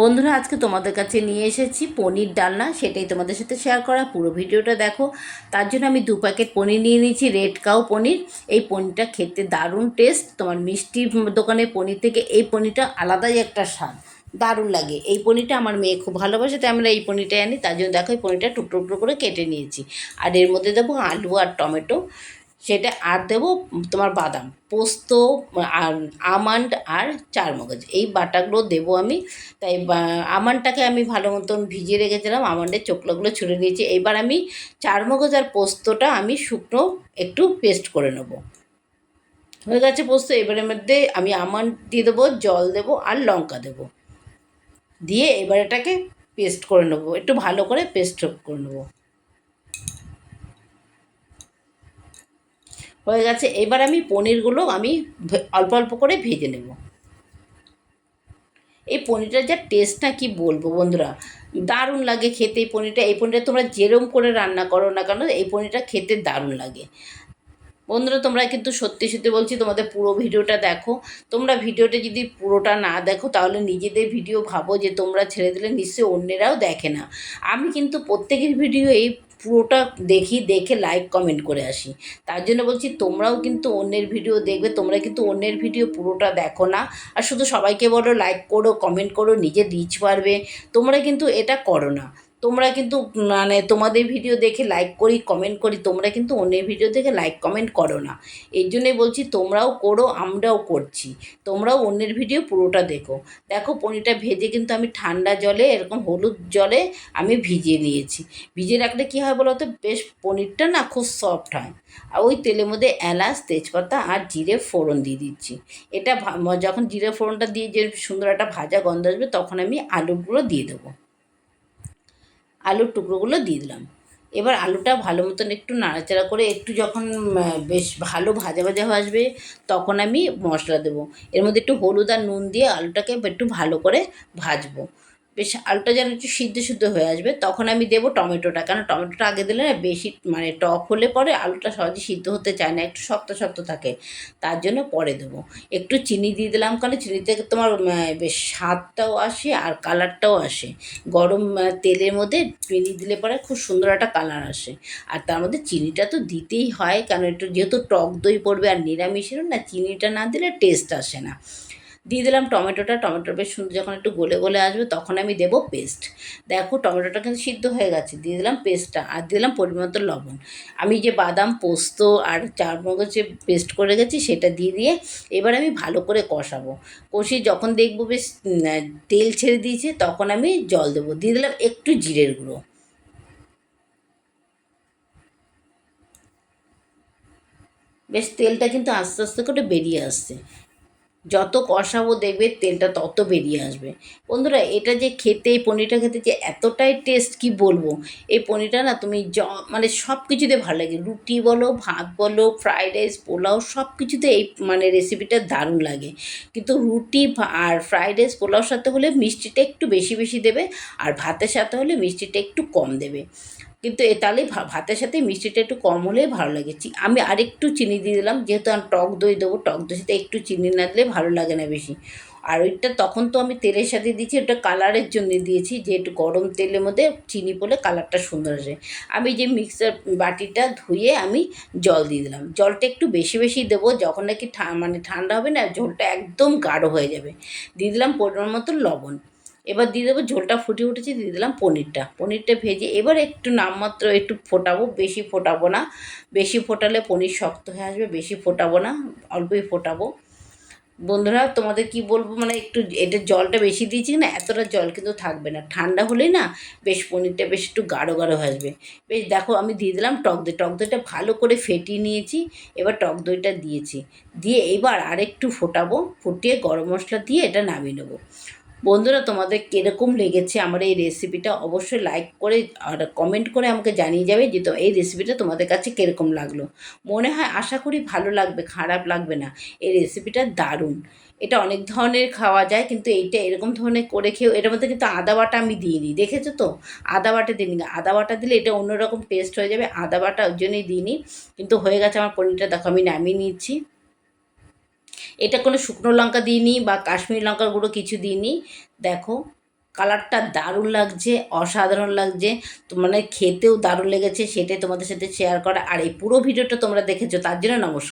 বন্ধুরা, আজকে তোমাদের কাছে নিয়ে এসেছি পনির ডালনা। সেটাই তোমাদের সাথে শেয়ার করা। পুরো ভিডিওটা দেখো। তার জন্য আমি দু প্যাকেট পনির নিয়ে নিয়েছি রেড কাউ পনির। এই পনিরটা খেতে দারুণ টেস্ট তোমার মিষ্টির দোকানের পনির থেকে এই পনিরটা আলাদাই একটা স্বাদ। দারুণ লাগে। এই পনিরটা আমার মেয়ে খুব ভালোবাসে, তাই আমরা এই পনিরটা আনি। তার জন্য দেখো, এই পনিরটা টুকরো টুকরো করে কেটে নিয়েছি। আর এর মধ্যে দেবো আলু আর টমেটো। সেটা আর দেবো তোমার বাদাম, পোস্ত আর আমন্ড আর চারমগজ এই বাটাগুলো দেবো আমি। তাই আমন্ডটাকে আমি ভালো মতন ভিজিয়ে রেখেছিলাম, আমন্ডের চোকলাগুলো ছুঁড়ে নিয়েছি। এবার আমি চারমগজ আর পোস্তটা আমি শুকনো একটু পেস্ট করে নেব। হয়ে গেছে পোস্ত, এবারের মধ্যে আমি আমন্ড দিয়ে দেবো, জল দেবো আর লঙ্কা দেবো। দিয়ে এবার এটাকে পেস্ট করে নেব, একটু ভালো করে পেস্ট করে নেব। হয়ে গেছে। এবার আমি পনিরগুলো আমি অল্প অল্প করে ভেজে নেব। এই পনিরটার যা টেস্টটা কি বলব বন্ধুরা? দারুণ লাগে খেতে এই পনিরটা। এই পনিরটা তোমরা যেরম করে রান্না করো না কেন, এই পনিরটা খেতে দারুণ লাগে। বন্ধুরা, তোমরা কিন্তু সত্যি সত্যি বলছি তোমাদের পুরো ভিডিওটা দেখো। তোমরা ভিডিওটা যদি পুরোটা না দেখো, তাহলে নিজেদের ভিডিও ভাবো যে তোমরা ছেড়ে দিলে নিশ্চয়ই অন্যেরাও দেখে না। আমি কিন্তু প্রত্যেকের ভিডিও এই পুরোটা দেখি, দেখে লাইক কমেন্ট করে আসি। তার জন্য বলছি, তোমরাও কিন্তু অন্যের ভিডিও দেখবে, তোমরা কিন্তু অন্যের ভিডিও পুরোটা দেখো না। আর শুধু সবাইকে বলো লাইক করো কমেন্ট করো, নিজের রিচ বাড়বে। তোমরা কিন্তু এটা করো না। তোমরা কিন্তু মানে তোমাদের ভিডিও দেখে লাইক করি কমেন্ট করি, তোমরা কিন্তু অন্যের ভিডিও দেখে লাইক কমেন্ট করো না। এই জন্যই বলছি, তোমরাও করো, আমরাও করছি। তোমরাও অন্যের ভিডিও পুরোটা দেখো। দেখো, পনিরটা ভেজে কিন্তু আমি ঠান্ডা জলে, এরকম হলুদ জলে আমি ভিজিয়ে নিয়েছি ভিজিয়ে রাখলে কী হয় বলো তো বেশ পনিরটা না খুব সফট হয়। আর ওই তেলের মধ্যে এলাচ, তেজপাতা আর জিরে ফোড়ন দিয়ে দিচ্ছি। এটা যখন জিরে ফোড়নটা দিয়ে যে সুন্দর একটা ভাজা গন্ধ আসবে, তখন আমি আলুগুলো দিয়ে দেবো। আলুর টুকরোগুলো দিয়ে দিলাম। এবার আলুটা ভালো মতন একটু নাড়াচাড়া করে একটু যখন বেশ ভালো ভাজা ভাজা আসবে, তখন আমি মশলা দেবো। এর মধ্যে একটু হলুদ আর নুন দিয়ে আলুটাকে একটু ভালো করে ভাজবো। বেশ আলুটা যেন একটু সিদ্ধ সিদ্ধ হয়ে আসবে, তখন আমি দেবো টমেটোটা। কারণ টমেটোটা আগে দিলে না বেশি মানে টক হলে পরে আলুটা সহজে সিদ্ধ হতে চায় না, একটু শক্ত শক্ত থাকে। তার জন্য পরে দেবো। একটু চিনি দিয়ে দিলাম কারণ চিনিতে তোমার বেশ স্বাদটাও আসে আর কালারটাও আসে। গরম তেলের মধ্যে চিনি দিলে পরে খুব সুন্দর একটা কালার আসে। আর তার মধ্যে চিনিটা তো দিতেই হয়, কারণ একটু যেহেতু টক দই পড়বে আর নিরামিষেরও না, চিনিটা না দিলে টেস্ট আসে না। দিয়ে দিলাম টমেটোটা, টমেটো বেশ সুন্দর যখন একটু গলে গলে আসবে তখন আমি দেবো পেস্ট। দেখো টমেটোটা কিন্তু সিদ্ধ হয়ে গেছে, দিয়ে দিলাম পেস্টটা আর দিয়ে দিলাম পরিমাণ লবণ। আমি যে বাদাম, পোস্ত আর চারমগজ যে পেস্ট করে গেছি সেটা দিয়ে দিয়ে এবার আমি ভালো করে কষাবো। কষিয়ে যখন দেখব বেশ তেল ছেড়ে দিয়েছে তখন আমি জল দেবো। দিয়ে দিলাম একটু জিরের গুঁড়ো। বেশ তেলটা কিন্তু আস্তে আস্তে করে বেরিয়ে আসছে। যত কষাবো দেখবে তেলটা তত বেরিয়ে আসবে। বন্ধুরা, এটা যে খেতে, এই পনিরটা খেতে যে এতটাই টেস্ট কি বলব? এই পনিরটা না তুমি জ মানে সব কিছুতে ভালো লাগে। রুটি বলো, ভাত বলো ফ্রাইড রাইস পোলাও সব কিছুতে এই মানে রেসিপিটা দারুণ লাগে। কিন্তু রুটি আর ফ্রাইড রাইস পোলাওর সাথে হলে মিষ্টিটা একটু বেশি বেশি দেবে, আর ভাতের সাথে হলে মিষ্টিটা একটু কম দেবে। কিন্তু এ তাহলে ভাতের সাথে মিষ্টিটা একটু কম হলেই ভালো লাগে। আমি আরেকটু চিনি দিয়ে দিলাম, যেহেতু আমি টক দই দেবো, টক দই সাথে একটু চিনি না দিলে ভালো লাগে না বেশি। আর ওইটা তখন তো আমি তেলের সাথে দিয়েছি, ওটা কালারের জন্য দিয়েছি, যে একটু গরম তেলের মধ্যে চিনি পড়লে কালারটা সুন্দর আসে। আমি যে মিক্সার বাটিটা ধুয়ে আমি জল দিয়ে দিলাম। জলটা একটু বেশি বেশি দেবো, যখন নাকি মানে ঠান্ডা হবে না, ঝোলটা একদম গাঢ় হয়ে যাবে। দিয়ে দিলাম পরিমাণ মতো লবণ। এবার দিয়ে দেবো ঝোলটা ফুটে উঠেছে, দিয়ে দিলাম পনিরটা। পনিরটা ভেজে এবার একটু নামমাত্র একটু ফোটাবো, বেশি ফোটাবো না। বেশি ফোটালে পনির শক্ত হয়ে আসবে, বেশি ফোটাবো না, অল্পই ফোটাবো। বন্ধুরা, তোমাদের কি বলব মানে একটু এটা জলটা বেশি দিয়েছি না এতটা জল কিন্তু থাকবে না। ঠান্ডা হলেই না, বেশ পনিরটা বেশ একটু গাঢ় গাঢ় আসবে। বেশ, দেখো আমি দিয়ে দিলাম টক দই। টক দইটা ভালো করে ফেটিয়ে নিয়েছি, এবার টক দইটা দিয়েছি। দিয়ে এবার আরেকটু ফোটাবো, ফুটিয়ে গরম মশলা দিয়ে এটা নামিয়ে নেব। বন্ধুরা, তোমাদের কীরকম লেগেছে আমার এই রেসিপিটা অবশ্যই লাইক করে আর কমেন্ট করে আমাকে জানিয়ে যাবে যে তো এই রেসিপিটা তোমাদের কাছে কীরকম লাগল। মনে হয়, আশা করি ভালো লাগবে, খারাপ লাগবে না। এই রেসিপিটা দারুণ। এটা অনেক ধরনের খাওয়া যায়, কিন্তু এইটা এরকম ধরনের করে খেয়েও, এটার মধ্যে কিন্তু আদা বাটা আমি দিইনি দেখেছ তো? আদা বাটা দিইনি আদা বাটা দিলে এটা অন্যরকম টেস্ট হয়ে যাবে। আদা বাটা ওই জন্যই দিইনি, কিন্তু হয়ে গেছে আমার পনিরটা। দেখো, আমি নামিয়ে নিচ্ছি। এটা কোনো শুকনো লঙ্কা দিইনি বা কাশ্মীরি লঙ্কার গুঁড়ো কিছু দিইনি। দেখো, কালারটা দারুণ লাগছে, অসাধারণ লাগছে। মানে খেতেও দারুণ লেগেছে, সেটাই তোমাদের সাথে শেয়ার করা। আর এই পুরো ভিডিওটা তোমরা দেখেছ, তার জন্য নমস্কার।